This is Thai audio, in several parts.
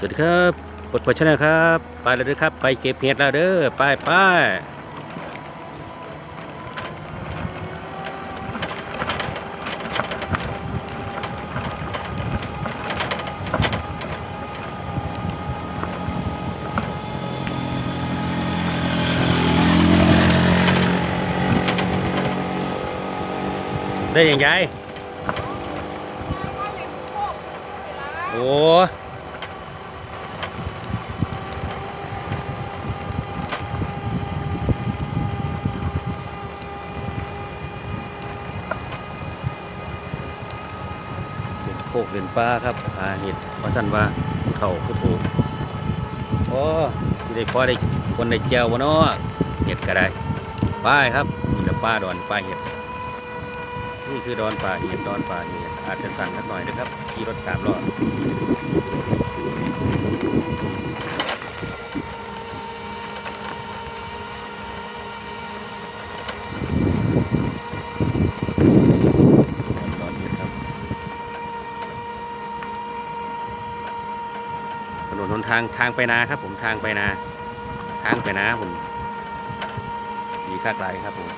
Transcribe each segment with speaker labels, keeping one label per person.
Speaker 1: สวัสดีครับปดปดชนะครับ ไปแล้วเด้อครับ ไปเก็บเห็ดแล้วเด้อ ไปไปได้ยังไงโอ้ เป็นโค กเป็นปลาครับหาเห็ดเพราะท่านว่าเข่าผู้ถูกโอ้ได้พอได้คนได้เจียววะเนาะเห็ดก็ได้ป้ายครับนี่แหละป้าดอนป้าเห็ดนี่คือดอนป่าเห็ดดอนป่าเห็ดอาจจะสั่งกันหน่อยนะครับขี่รถสามล้อดอนเห็ดครับ ถนนหนทางทางไปนาครับ ผมทางไปนา ทางไปนาผมมีค่าไกลครับผม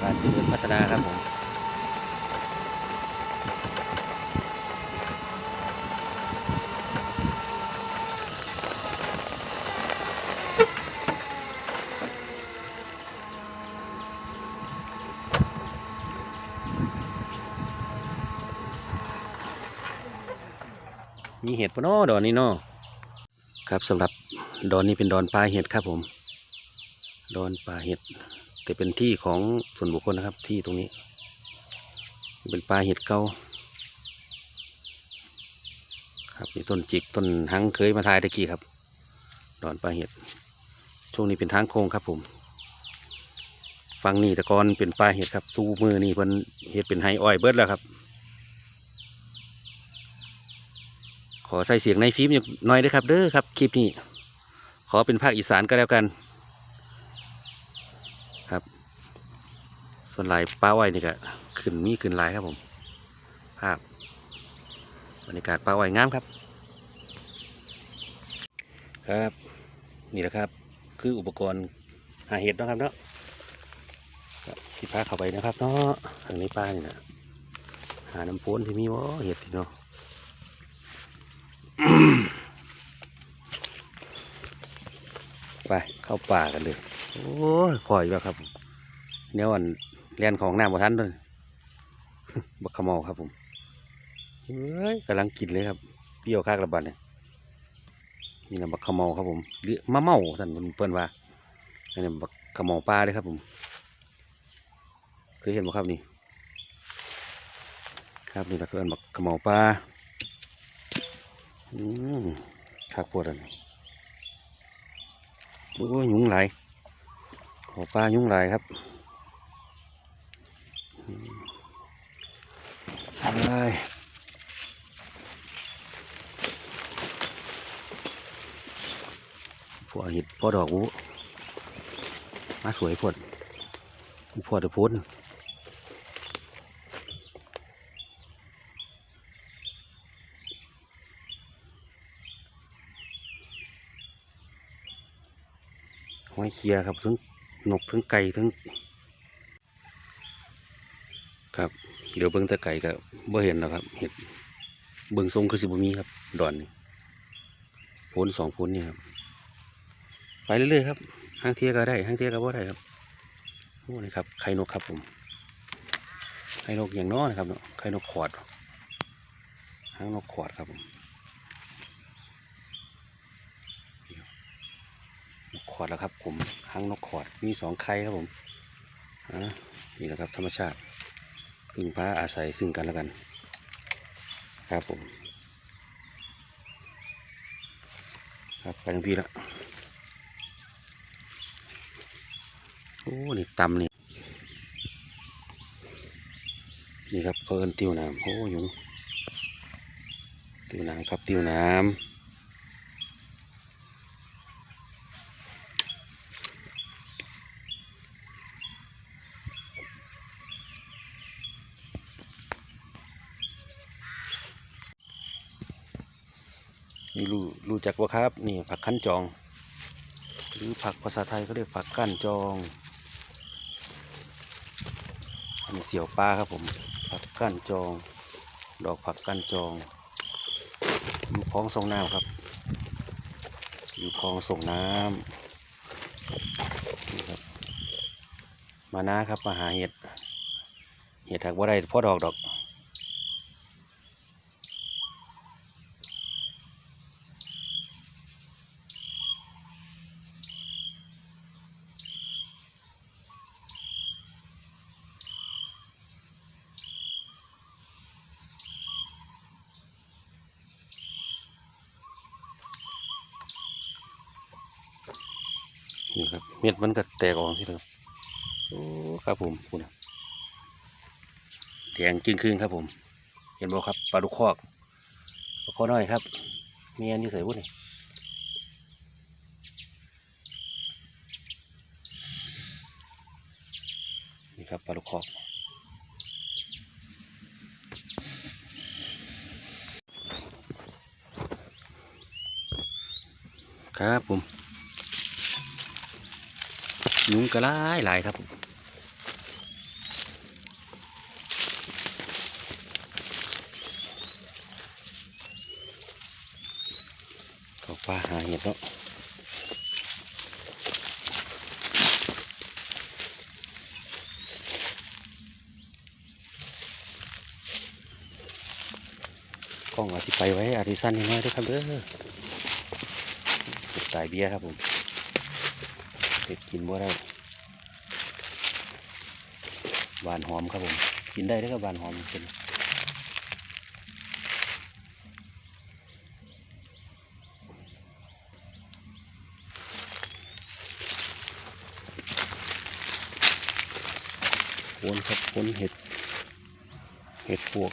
Speaker 1: การเจริญพัฒนาครับผม มีเห็ดปะเนาะดอนนี้เนาะครับสำหรับดอนนี้เป็นดอนปลาเห็ดครับผม ดอนปลาเห็ด แต่เป็นที่ของส่วนบุคคลนะครับ ที่ตรงนี้ เป็นปลาเห็ดเก่าครับมีต้นจิกต้นหังเคยมาทายตะกี้ครับ ดอนปลาเห็ด ช่วงนี้เป็นทางโค้งครับผมฟังนี่ตะกอนเป็นปลาเห็ดครับตู้มือนี่เพิ่นเห็ดเป็นไฮอ้อยเบิดแล้วครับ ขอใส่เสียงในฟิล์มอย่างน้อยด้วยครับ เด้อครับคลิปนี้ ขอเป็นภาคอีสานก็แล้วกัน ครับ ส่วนลายป้าอ้อยนี่ก็ขึ้นมีขึ้นลายครับผม ภาพบรรยากาศป้าอ้อยงามครับ ครับนี่แหละครับ คืออุปกรณ์หาเห็ดนะครับเนาะที่พาเข้าไปนะครับเนาะทางนี้ป้านี่นะหาน้ำพ้นที่มีว่าเห็ดที่เนาะ ไปเข้าป่ากันเลยโอ้ยคอยแล้วครับผมเนี่ยวันเรียนของหน้ำบ่ทันเลยบักขมอครับผมเฮ้ยกำลังกินเลยครับเปรี้ยวคากระบาดเนี่ยนี่นะบักขมอครับผมหรือมะเมาท่านมันเปิ้นว่าอันนี้บักขมอปลาเลยครับผมเคยเห็นบ่ครับนี่ ครับนี่ละเพื่อนบักขมอปลา อืมคักปวดอันนี้โอ้ยุงไหลายขอปลายุงไหลครับไปพวกเห็ดพอดอกอูมาสวยพอดพอดจะพ้น หอยเคียครับทั้งนกทั้งไก่ทั้ง ครับ เดี๋ยวเบิ้งตะไก่ก็บ่เห็นแล้วครับ เห็ดเบิ้งทรงคือสิบมีครับ ดอนนี่พ้นสองพ้นนี่ครับ ไปเรื่อยๆครับห้างเทียก็ได้ห้างเทียก็บ่ได้ครับโอ้นี่ครับไข่นกครับผมไข่นกอย่างน้อนะครับเนาะไข่นกขอดห้างนกขอดครับผมนกข อดแล้วครับผมหางนกขอดมีสองไข่ครับผมอ่นี่แหละครับธรรมชาติพึ่งพาอาศัยซึ่งกันและกัน ครับผม ครับไปทางพี่ละโอ้นี่ตำนี่นี่ครับเพิ่นติ้วน้ำโอ้ยุงติ้วน้ำครับติ้วน้ำ นี่รู้รู้จักว่าครับ นี่ผักขั้นจอง หรือผักภาษาไทยเขาเรียกผักกั้นจองอันนี้เสี่ยวปลาครับผม ผักกั้นจอง ดอกผักกั้นจอง อยู่คลองส่งน้ำครับ อยู่คลองส่งน้ำนี่ครับ มานะครับมาหาเห็ด เห็ดถักว่าได้พ่อดอกดอก ครับ เม็ดมันก็แตกออกที่เดิมโอ้ครับผมคุณแดงจึงคืนครับผม เห็นบ่ครับปลาดุกคอกปลาคอน้อยครับเมียนอยู่ใส่บุ้นี่นี่ครับปลาดุกคอกครับผม ยุงกระไรหลายครับผมเขาป้าหาเห็ดแล้วกล้องอาทิไปไว้อาทิสันนิดน้อยด้วยครับเด้อสายเบียร์ครับผม เด็ดกินบ่ได้หวานหอมครับผม กินได้ด้วยครับหวานหอมเป็นโคนครับโคนเห็ด เห็ดพวก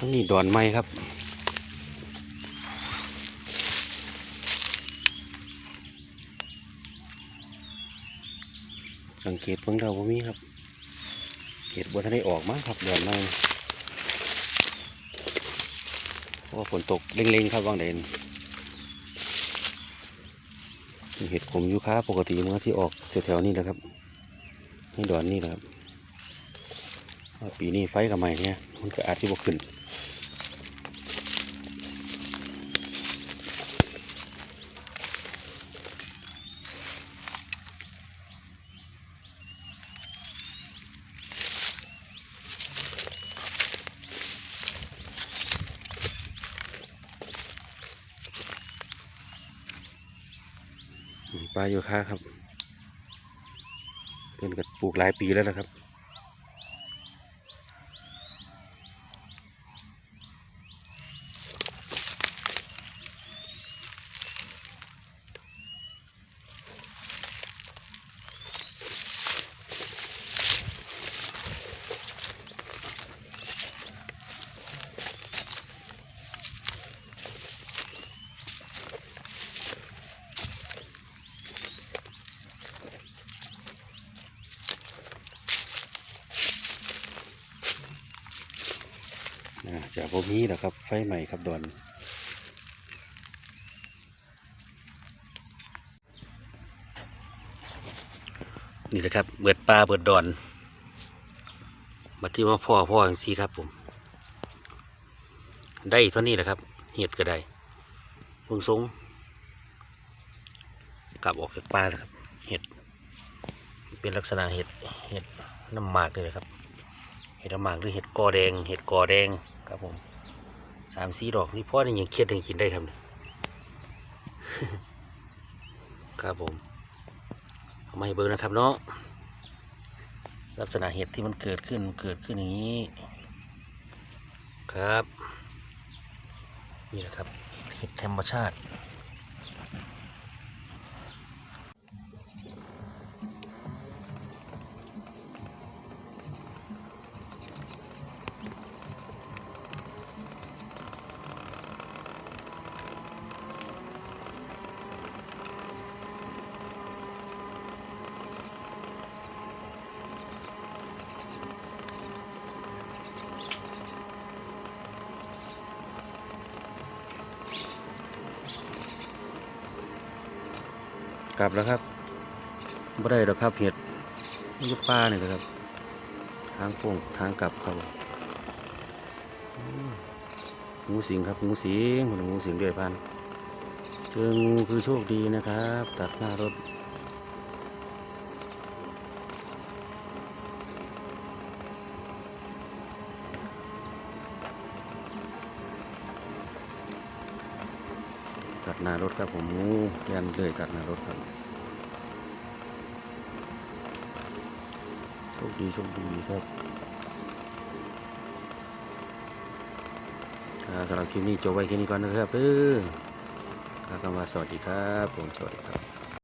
Speaker 1: ทั้งนี้ดอนไม้ครับสังเกตเพิ่งเราบ่มีครับเห็ดบัวทันได้ออกมาครับดอนไม้เพราะว่าฝนตกเล็งๆครับวางเด่นเห็ดขมยูคาปกติมันก็ที่ออกแถวๆนี้แหละครับนี่ดอนนี่แหละครับปีนี้ไฟกับใหม่เนี่ยมันก็อาจจะบกขึ้น ปลาโยคะครับเป็นกับปลูกหลายปีแล้วนะครับ จากพวกนี้แหละครับ ไฟใหม่ครับดอนนี่แหละครับเบิดปลาเบิดดอนมาที่ว่าพ่อพ่ออย่างซี่ครับผม ได้เท่านี้แหละครับ เห็ดก็ได้พิ่งทรงกลับออกจากปลาแล้วครับ เห็ด เป็นลักษณะเห็ดเห็ดน้ำหมากเลยครับ เห็ดน้ำหมากหรือเห็ดกอแดง เห็ดกอแดง ครับผมสามสีดอกนี่พ่อนี่ยังเคียดยังกินได้ครับเนี่ยครับผมไม่เบิร์นะครับเนาะลักษณะเห็ดที่มันเกิดขึ้นมันเกิดขึ้นอย่างนี้ ครับ นี่แหละครับเห็ดธรรมชาติ กลับแล้วครับไม่ได้หรอกครับเห็ดมันอยู่ป่านี่แหละครับ ทางโป่งทางกลับครับงูสิงครับงูสิงมันงูสิงเดือยพันเจองูคือโชคดีนะครับ ตัดหน้ารถ กัดหน้ารถครับผมงูเลียนเลยกัดหน้ารถครับโชคดีโชคดีครับอ่าสำหรับคลิปนี้จบไว้แค่นี้ก่อนนะครับเออครับคำว่าสวัสดีครับ ผมสวัสดีครับ